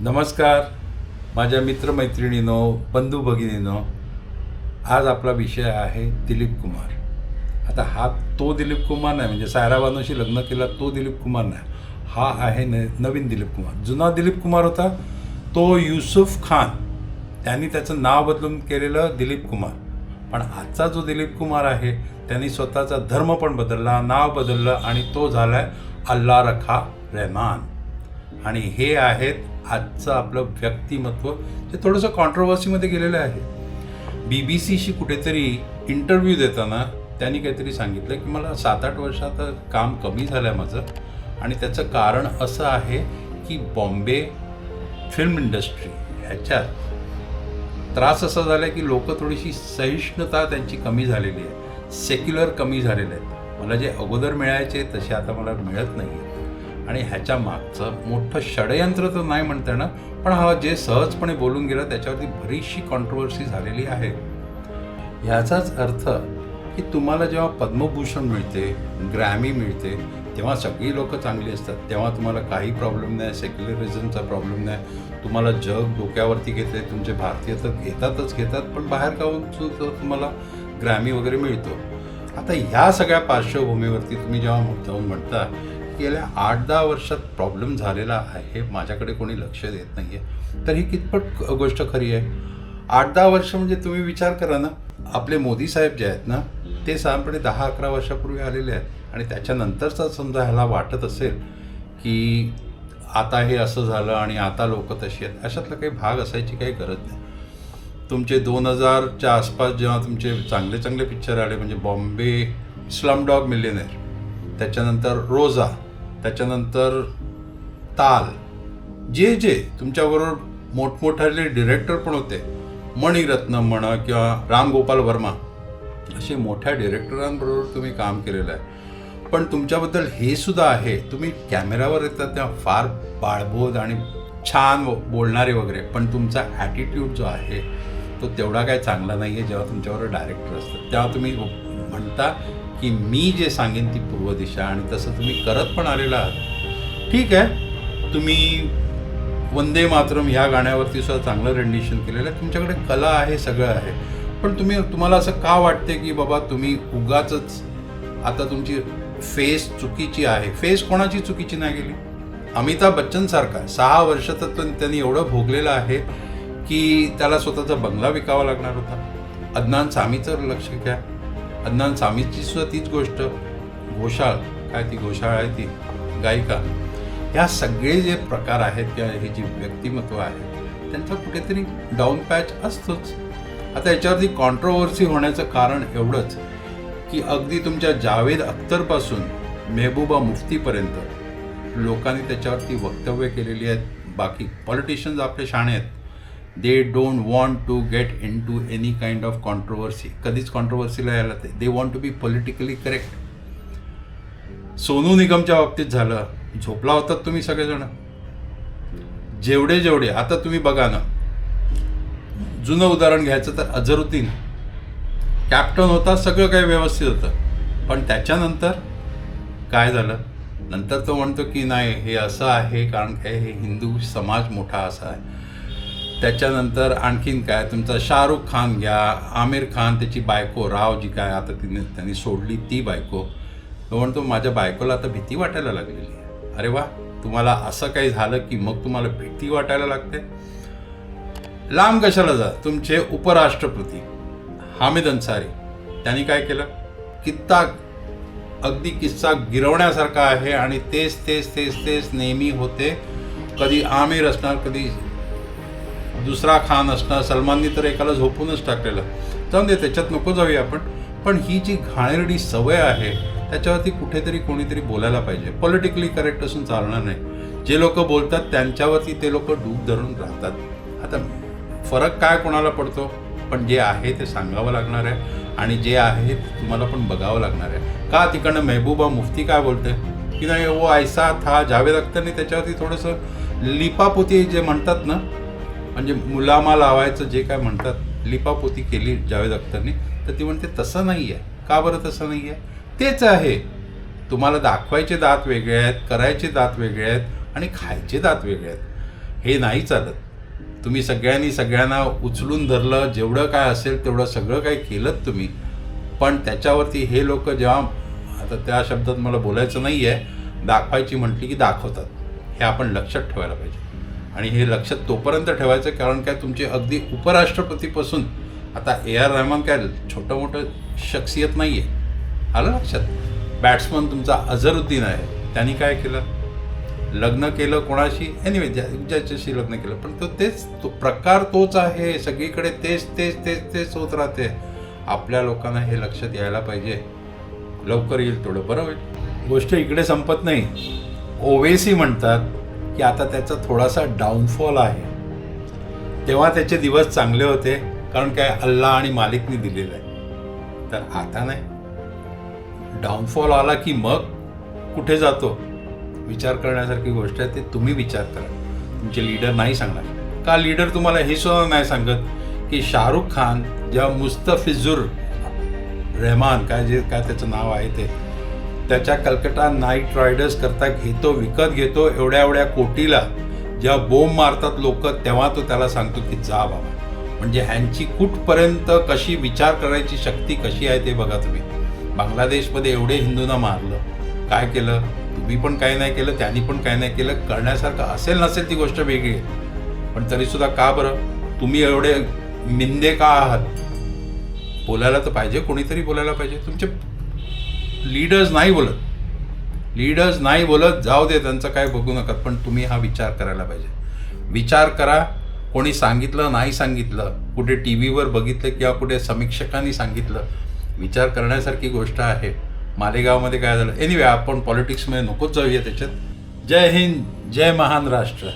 नमस्कार. माझ्या मित्रमैत्रिणीनो बंधू भगिनीनो आज आपला विषय आहे दिलीप कुमार. आता हा तो दिलीप कुमार नाही म्हणजे सायरा बानोशी लग्न केला तो दिलीप कुमार नाही. हा आहे न नवीन दिलीप कुमार. जुना दिलीप कुमार होता तो युसुफ खान. त्यांनी त्याचं नाव बदलून केलेलं दिलीप कुमार. पण आजचा जो दिलीप कुमार आहे त्यांनी स्वतःचा धर्म पण बदलला नाव बदललं आणि तो झालाय अल्ला रखा रहमान. आणि हे आहेत आजचं आपलं व्यक्तिमत्व जे थोडंसं कॉन्ट्रोवर्सीमध्ये गेलेलं आहे. बी बी सीशी कुठेतरी इंटरव्ह्यू देताना त्यांनी काहीतरी सांगितलं की मला सात आठ वर्षात काम कमी झालं आहे माझं आणि त्याचं कारण असं आहे की बॉम्बे फिल्म इंडस्ट्री ह्याच्यात त्रास असा झाला आहे की लोक थोडीशी सहिष्णुता त्यांची कमी झालेली आहे. सेक्युलर कमी झालेले आहेत. मला जे अगोदर मिळायचे तसे आता मला मिळत नाही आणि ह्याच्या मागचं मोठं षडयंत्र तर नाही म्हणता येणार पण हा जे सहजपणे बोलून गेला त्याच्यावरती बरीचशी कॉन्ट्रोवर्सी झालेली आहे. ह्याचाच अर्थ की तुम्हाला जेव्हा पद्मभूषण मिळते ग्रॅमी मिळते तेव्हा सगळी लोक चांगली असतात. तेव्हा तुम्हाला काही प्रॉब्लेम नाही सेक्युलरिझमचा प्रॉब्लेम नाही. तुम्हाला जग डोक्यावरती घेते तुमचे भारतीय तर घेतातच घेतात पण बाहेर गावून तुम्हाला ग्रॅमी वगैरे मिळतो. आता ह्या सगळ्या पार्श्वभूमीवरती तुम्ही जेव्हा जाऊन म्हणता गेल्या आठ दहा वर्षात प्रॉब्लेम झालेला आहे माझ्याकडे कोणी लक्ष देत नाही आहे तर ही कितपत गोष्ट खरी आहे? आठ दहा वर्ष म्हणजे तुम्ही विचार करा ना. आपले मोदी साहेब जे आहेत ना ते साधारणपणे दहा अकरा वर्षापूर्वी आलेले आहेत. आणि त्याच्यानंतरचा समजा ह्याला वाटत असेल की आता हे असं झालं आणि आता लोक तशी आहेत अशातला काही भाग असायची काही गरज नाही. तुमचे दोन हजारच्या आसपास जेव्हा तुमचे चांगले चांगले पिक्चर आले म्हणजे बॉम्बे स्लम डॉग मिलियनेर त्याच्यानंतर रोजा त्याच्यानंतर ताल. जे जे तुमच्याबरोबर मोठमोठाले डिरेक्टर पण होते. मणिरत्न म्हणा किंवा राम गोपाल वर्मा असे मोठ्या डिरेक्टरांबरोबर तुम्ही काम केलेलं आहे. पण तुमच्याबद्दल हे सुद्धा आहे. तुम्ही कॅमेऱ्यावर येतात तेव्हा फार बाळबोध आणि छान बोलणारे वगैरे पण तुमचा ॲटिट्यूड जो आहे तो तेवढा काय चांगला नाही आहे जेव्हा तुमच्याबरोबर डायरेक्टर असतात. तेव्हा तुम्ही म्हणता की मी जे सांगेन ती पूर्व दिशा आणि तसं तुम्ही करत पण आलेला आहात. ठीक आहे. तुम्ही वंदे मातरम ह्या गाण्यावरती सुद्धा चांगलं रेंडिशन केलेलं आहे. तुमच्याकडे कला आहे सगळं आहे. पण तुम्ही तुम्हाला असं का वाटते की बाबा तुम्ही उगाच आता तुमची फेस चुकीची आहे? फेस कोणाची चुकीची नाही गेली? अमिताभ बच्चन सारखा सहा वर्ष तर त्यांनी एवढं भोगलेलं आहे की त्याला स्वतःचा बंगला विकावा लागणार होता. अदनान सामीचं लक्ष घ्या. अदनान सामीची सुद्धा तीच गोष्ट घोषाळ. काय ती घोषाळ आहे ती? गायिका. ह्या सगळे जे प्रकार आहेत किंवा हे जी व्यक्तिमत्व आहे त्यांचा कुठेतरी डाऊन पॅच असतोच. आता याच्यावरती कॉन्ट्रोवर्सी होण्याचं कारण एवढंच की अगदी तुमच्या जावेद अख्तरपासून मेहबूबा मुफ्तीपर्यंत लोकांनी त्याच्यावरती वक्तव्य केलेली आहेत. बाकी पॉलिटिशियन्स आपले शाणे आहेत. They don't want to get into any kind of controversy कधीच कॉन्ट्रोवर्सीला यायला ते. They want to be politically correct Sonu निगमच्या बाबतीत झालं. झोपला होतात तुम्ही सगळेजण. जेवढे जेवढे. आता तुम्ही बघा ना. जुनं उदाहरण घ्यायचं तर अझरुद्दीन कॅप्टन होता सगळं काही व्यवस्थित होतं. पण त्याच्यानंतर काय झालं? नंतर तो म्हणतो की नाही हे असं आहे कारण काय हे हिंदू समाज मोठा असा आहे. त्याच्यानंतर आणखीन काय तुमचा शाहरुख खान घ्या आमिर खान त्याची बायको राव जी काय आता तिने त्यांनी सोडली ती बायको. तो म्हणतो माझ्या बायकोला आता भीती वाटायला लागलेली आहे. अरे वा तुम्हाला असं काही झालं की मग तुम्हाला भीती वाटायला लागते? लांब कशाला जा तुमचे उपराष्ट्रपती हामिद अन्सारी त्यांनी काय केलं? कित्ता अगदी किस्सा गिरवण्यासारखा आहे आणि तेच तेच तेच तेच नेहमी होते. कधी आमिर असणार कधी दुसरा खान असणार सलमाननी तर एकाला झोपूनच टाकलेलं. जाऊन दे त्याच्यात नको जाऊया आपण. पण ही जी घाणेरडी सवय आहे त्याच्यावरती कुठेतरी कोणीतरी बोलायला पाहिजे. पॉलिटिकली करेक्ट असून चालणार नाही. जे लोक बोलतात त्यांच्यावरती ते लोक डूब धरून राहतात. आता फरक काय कोणाला पडतो? पण जे आहे ते सांगावं लागणार आहे. आणि जे आहे ते तुम्हाला पण बघावं लागणार आहे. का तिकडनं मेहबूबा मुफ्ती काय बोलते की नाही ओ ऐसा था जावेद अख्तरने त्याच्यावरती थोडंसं लिपापोती जे म्हणतात ना म्हणजे मुलामा लावायचं जे काय म्हणतात लिपापोती केली जावेद अख्तरने तर ती म्हणते तसं नाही आहे का बरं तसं नाही आहे तेच आहे. तुम्हाला दाखवायचे दात वेगळे आहेत करायचे दात वेगळे आहेत आणि खायचे दात वेगळे आहेत. हे नाही चालत. तुम्ही सगळ्यांनी सगळ्यांना उचलून धरलं जेवढं काय असेल तेवढं सगळं काही केलं तुम्ही. पण त्याच्यावरती हे लोक जेव्हा आता त्या शब्दात मला बोलायचं नाही आहे दाखवायची म्हटली की दाखवतात. हे आपण लक्षात ठेवायला पाहिजे. आणि हे लक्षात तोपर्यंत ठेवायचं कारण काय तुमचे अगदी उपराष्ट्रपतीपासून आता ए आर रहमान काय छोटं मोठं शख्सियत नाही आहे आलं लक्षात? बॅट्समन तुमचा अझरुद्दीन आहे. त्यांनी काय केलं? लग्न केलं कोणाशी? एनिवे ज्या ज्याच्याशी लग्न केलं. पण तो तेच तो प्रकार तोच आहे. सगळीकडे तेच तेच तेच तेच होत राहते. आपल्या लोकांना हे लक्षात यायला पाहिजे. लवकर येईल थोडं बरं होईल. गोष्ट इकडे संपत नाही. ओवेसी म्हणतात की आता त्याचा थोडासा डाऊनफॉल आहे. तेव्हा त्याचे दिवस चांगले होते कारण काय अल्ला आणि मालिकनी दिलेलं. आहे तर आता नाही. डाऊनफॉल आला की मग कुठे जातो? विचार करण्यासारखी गोष्ट आहे ते तुम्ही विचार करा. तुमचे लीडर नाही सांगणार. का लीडर तुम्हाला हे सुद्धा नाही सांगत की शाहरुख खान जेव्हा मुस्तफिजुर रहमान काय जे काय त्याचं नाव आहे ते त्याच्या कलकत्ता नाईट रायडर्स करता घेतो विकत घेतो एवढ्या एवढ्या कोटीला जेव्हा बोंब मारतात लोक तेव्हा तो त्याला सांगतो की जा बाबा. म्हणजे ह्यांची कुठपर्यंत कशी विचार करायची शक्ती कशी आहे ते बघा तुम्ही. बांगलादेशमध्ये एवढे हिंदूंना मारलं. काय केलं? तुम्ही पण काय नाही केलं त्यांनी पण काय नाही केलं. करण्यासारखं असेल नसेल ती गोष्ट वेगळी आहे. पण तरीसुद्धा का बरं? तुम्ही एवढे मिंदे का आहात? बोलायला तर पाहिजे कोणीतरी बोलायला पाहिजे. तुमचे लीडर्स नाही बोलत. लीडर्स नाही बोलत जाऊ दे त्यांचं काय बघू नका पण तुम्ही हा विचार करायला पाहिजे. विचार करा कोणी सांगितलं नाही सांगितलं कुठे टी व्हीवर बघितलं किंवा कुठे समीक्षकांनी सांगितलं विचार करण्यासारखी गोष्ट आहे. मालेगावमध्ये काय झालं? एनिवे आपण पॉलिटिक्समध्ये नकोच जाऊया त्याच्यात. जय हिंद जय महान राष्ट्र.